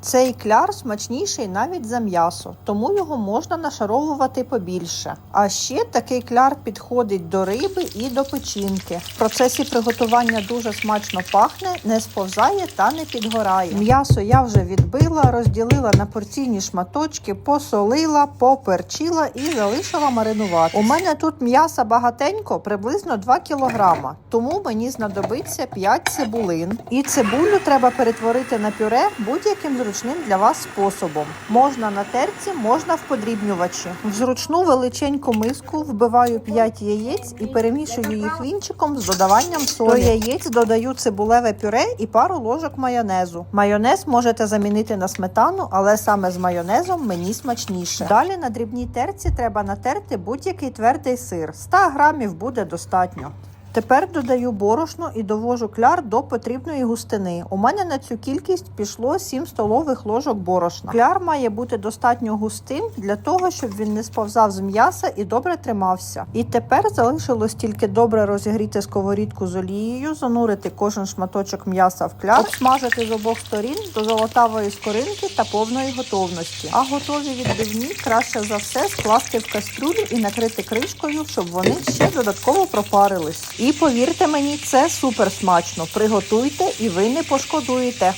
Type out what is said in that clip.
Цей кляр смачніший навіть за м'ясо, тому його можна нашаровувати побільше. А ще такий кляр підходить до риби і до печінки. В процесі приготування дуже смачно пахне, не сповзає та не підгорає. М'ясо я вже відбила, розділила на порційні шматочки, посолила, поперчила і залишила маринувати. У мене тут м'яса багатенько, приблизно 2 кг, тому мені знадобиться 5 цибулин. І цибулю треба перетворити на пюре будь-яким зручним для вас способом. Можна на терці, можна в подрібнювачі. В зручну величеньку миску вбиваю 5 яєць і перемішую їх вінчиком з додаванням солі. До яєць додаю цибулеве пюре і пару ложок майонезу. Майонез можете замінити на сметану, але саме з майонезом мені смачніше. Далі на дрібній терці треба натерти будь-який твердий сир. 100 грамів буде достатньо. Тепер додаю борошно і довожу кляр до потрібної густини. У мене на цю кількість пішло 7 столових ложок борошна. Кляр має бути достатньо густим для того, щоб він не сповзав з м'яса і добре тримався. І тепер залишилось тільки добре розігріти сковорідку з олією, занурити кожен шматочок м'яса в кляр, обсмажити з обох сторін до золотавої скоринки та повної готовності. А готові відбивні краще за все скласти в кастрюлю і накрити кришкою, щоб вони ще додатково пропарились. І повірте мені, це супер смачно. Приготуйте і ви не пошкодуєте.